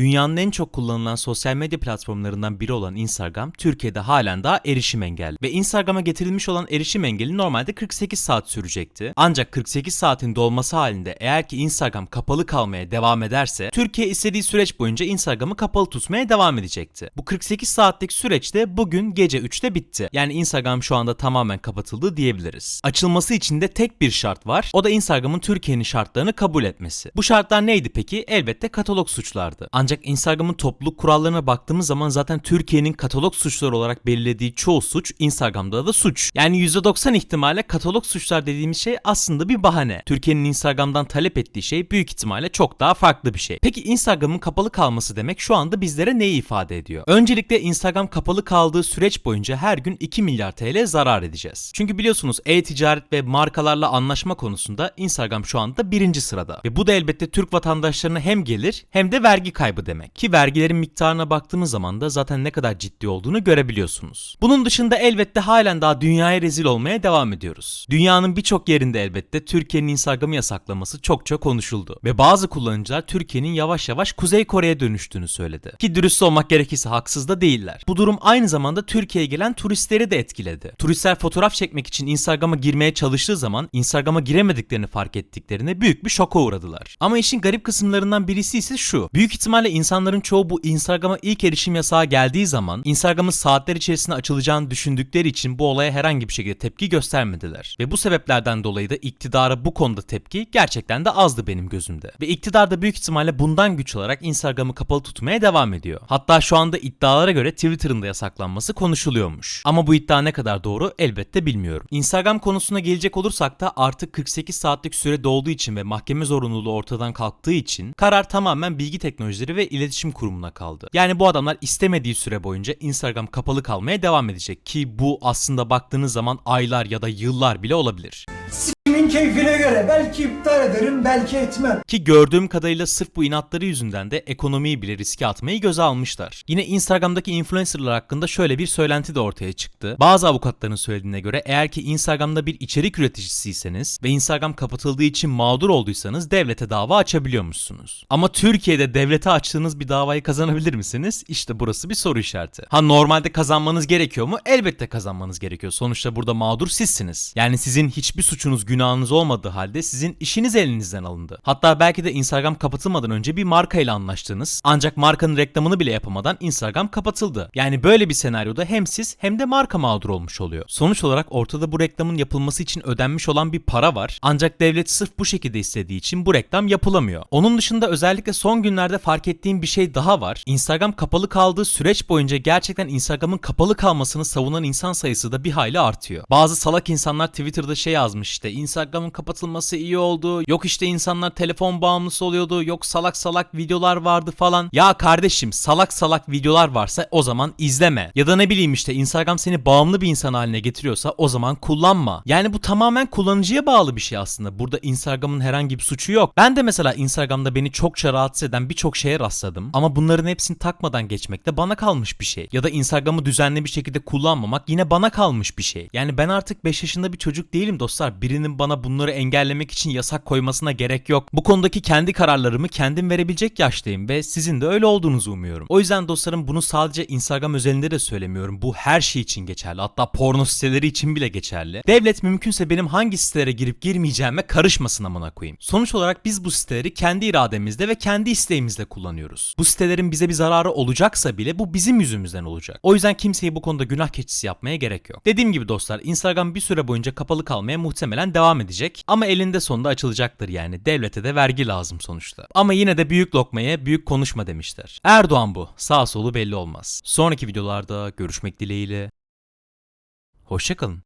Dünyanın en çok kullanılan sosyal medya platformlarından biri olan Instagram, Türkiye'de halen daha erişim engelli. Ve Instagram'a getirilmiş olan erişim engeli normalde 48 saat sürecekti. Ancak 48 saatin dolması halinde eğer ki Instagram kapalı kalmaya devam ederse, Türkiye istediği süreç boyunca Instagram'ı kapalı tutmaya devam edecekti. Bu 48 saatlik süreç de bugün gece 3'te bitti. Yani Instagram şu anda tamamen kapatıldı diyebiliriz. Açılması için de tek bir şart var. O da Instagram'ın Türkiye'nin şartlarını kabul etmesi. Bu şartlar neydi peki? Elbette katalog suçlardı. Ancak Instagram'ın topluluk kurallarına baktığımız zaman zaten Türkiye'nin katalog suçları olarak belirlediği çoğu suç Instagram'da da suç. Yani %90 ihtimalle katalog suçlar dediğimiz şey aslında bir bahane. Türkiye'nin Instagram'dan talep ettiği şey büyük ihtimalle çok daha farklı bir şey. Peki Instagram'ın kapalı kalması demek şu anda bizlere neyi ifade ediyor? Öncelikle Instagram kapalı kaldığı süreç boyunca her gün 2 milyar TL zarar edeceğiz. Çünkü biliyorsunuz e-ticaret ve markalarla anlaşma konusunda Instagram şu anda birinci sırada. Ve bu da elbette Türk vatandaşlarına hem gelir hem de vergi kaybı demek. Ki vergilerin miktarına baktığımız zaman da zaten ne kadar ciddi olduğunu görebiliyorsunuz. Bunun dışında elbette halen daha dünyaya rezil olmaya devam ediyoruz. Dünyanın birçok yerinde elbette Türkiye'nin Instagram'ı yasaklaması çokça konuşuldu. Ve bazı kullanıcılar Türkiye'nin yavaş yavaş Kuzey Kore'ye dönüştüğünü söyledi. Ki dürüst olmak gerekirse haksız da değiller. Bu durum aynı zamanda Türkiye'ye gelen turistleri de etkiledi. Turistler fotoğraf çekmek için Instagram'a girmeye çalıştığı zaman Instagram'a giremediklerini fark ettiklerinde büyük bir şoka uğradılar. Ama işin garip kısımlarından birisi ise şu. Büyük ihtimalle insanların çoğu bu Instagram'a ilk erişim yasağı geldiği zaman Instagram'ın saatler içerisinde açılacağını düşündükleri için bu olaya herhangi bir şekilde tepki göstermediler. Ve bu sebeplerden dolayı da iktidara bu konuda tepki gerçekten de azdı benim gözümde. Ve iktidar da büyük ihtimalle bundan güç alarak Instagram'ı kapalı tutmaya devam ediyor. Hatta şu anda iddialara göre Twitter'ın da yasaklanması konuşuluyormuş. Ama bu iddia ne kadar doğru elbette bilmiyorum. Instagram konusuna gelecek olursak da artık 48 saatlik süre dolduğu için ve mahkeme zorunluluğu ortadan kalktığı için karar tamamen Bilgi Teknolojileri ve İletişim Kurumu'na kaldı. Yani bu adamlar istemediği süre boyunca Instagram kapalı kalmaya devam edecek ki bu aslında baktığınız zaman aylar ya da yıllar bile olabilir. Keyfine göre belki iptal ederim belki etmem. Ki gördüğüm kadarıyla sırf bu inatları yüzünden de ekonomiyi bile riske atmayı göze almışlar. Yine Instagram'daki influencerlar hakkında şöyle bir söylenti de ortaya çıktı. Bazı avukatların söylediğine göre eğer ki Instagram'da bir içerik üreticisiyseniz ve Instagram kapatıldığı için mağdur olduysanız devlete dava açabiliyormuşsunuz. Ama Türkiye'de devlete açtığınız bir davayı kazanabilir misiniz? İşte burası bir soru işareti. Ha normalde kazanmanız gerekiyor mu? Elbette kazanmanız gerekiyor. Sonuçta burada mağdur sizsiniz. Yani sizin hiçbir suçunuz, günahınız olmadığı halde sizin işiniz elinizden alındı. Hatta belki de Instagram kapatılmadan önce bir marka ile anlaştınız. Ancak markanın reklamını bile yapamadan Instagram kapatıldı. Yani böyle bir senaryoda hem siz hem de marka mağdur olmuş oluyor. Sonuç olarak ortada bu reklamın yapılması için ödenmiş olan bir para var. Ancak devlet sırf bu şekilde istediği için bu reklam yapılamıyor. Onun dışında özellikle son günlerde fark ettiğim bir şey daha var. Instagram kapalı kaldığı süreç boyunca gerçekten Instagram'ın kapalı kalmasını savunan insan sayısı da bir hayli artıyor. Bazı salak insanlar Twitter'da şey yazmış işte Instagram'ın kapatılması iyi oldu. Yok işte insanlar telefon bağımlısı oluyordu. Yok salak salak videolar vardı falan. Ya kardeşim salak salak videolar varsa o zaman izleme. Ya da ne bileyim işte Instagram seni bağımlı bir insan haline getiriyorsa o zaman kullanma. Yani bu tamamen kullanıcıya bağlı bir şey aslında. Burada Instagram'ın herhangi bir suçu yok. Ben de mesela Instagram'da beni çokça rahatsız eden birçok şeye rastladım. Ama bunların hepsini takmadan geçmek de bana kalmış bir şey. Ya da Instagram'ı düzenli bir şekilde kullanmamak yine bana kalmış bir şey. Yani ben artık 5 yaşında bir çocuk değilim dostlar. Birinin bana bunları engellemek için yasak koymasına gerek yok. Bu konudaki kendi kararlarımı kendim verebilecek yaştayım ve sizin de öyle olduğunuzu umuyorum. O yüzden dostlarım bunu sadece Instagram özelinde de söylemiyorum. Bu her şey için geçerli. Hatta porno siteleri için bile geçerli. Devlet mümkünse benim hangi sitelere girip girmeyeceğime karışmasın amına koyayım. Sonuç olarak biz bu siteleri kendi irademizde ve kendi isteğimizle kullanıyoruz. Bu sitelerin bize bir zararı olacaksa bile bu bizim yüzümüzden olacak. O yüzden kimseyi bu konuda günah keçisi yapmaya gerek yok. Dediğim gibi dostlar Instagram bir süre boyunca kapalı kalmaya muhtemelen devam edecek ama elinde sonunda açılacaktır yani. Devlete de vergi lazım sonuçta. Ama yine de büyük lokmaya büyük konuşma demişler. Erdoğan bu. Sağ solu belli olmaz. Sonraki videolarda görüşmek dileğiyle. Hoşçakalın.